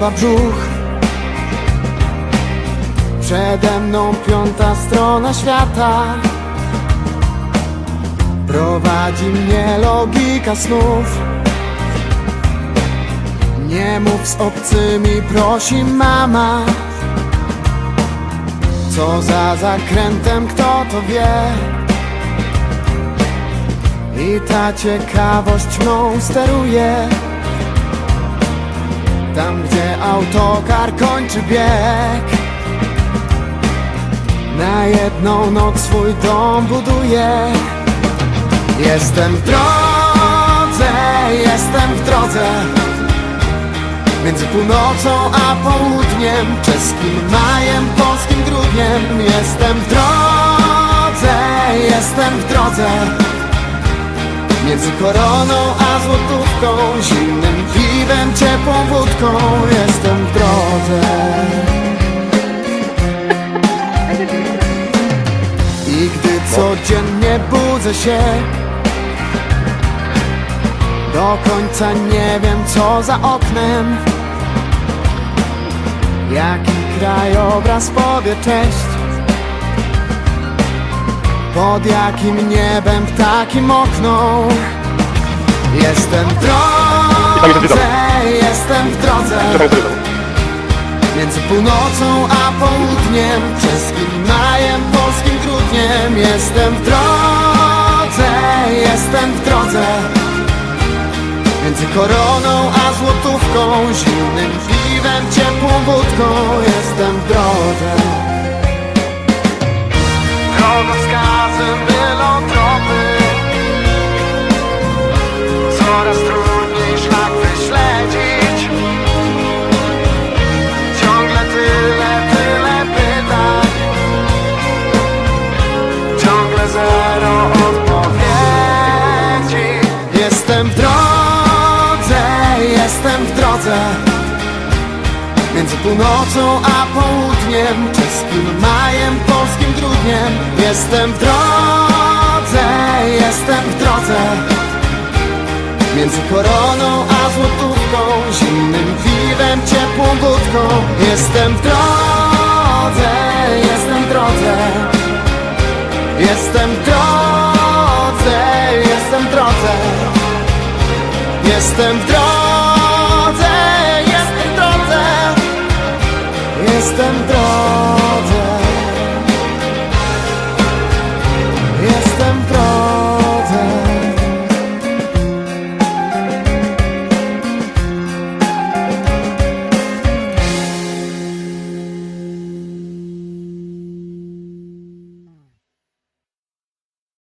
baba brzuch. Przede mną piąta strona świata. Prowadzi mnie logika snów. Nie mów z obcymi, prosi mama. Co za zakrętem, kto to wie? I ta ciekawość mną steruje Tam, gdzie autokar kończy bieg. Na jedną noc swój dom buduje Jestem w drodze, jestem w drodze. Między północą a południem Czeskim majem, polskim grudniem. Jestem w drodze, jestem w drodze Między koroną a złotówką Zimnym piwem, ciepłą wódką Jestem w drodze. I gdy codziennie budzę się Do końca nie wiem co za oknem. Jaki krajobraz powie cześć Pod jakim niebem ptaki mokną Jestem w drodze, jestem w drodze. Między północą a południem Czeskim majem, polskim grudniem. Jestem w drodze, jestem w drodze. Między koroną a złotówką Zimnym piwem, ciepłą wódką jestem w drodze. Między północą a południem Czeskim majem, polskim grudniem. Jestem w drodze, jestem w drodze. Między koroną a złotówką Zimnym piwem, ciepłą wódką. Jestem w drodze, jestem w drodze. Jestem w drodze, jestem w drodze. Jestem w drodze,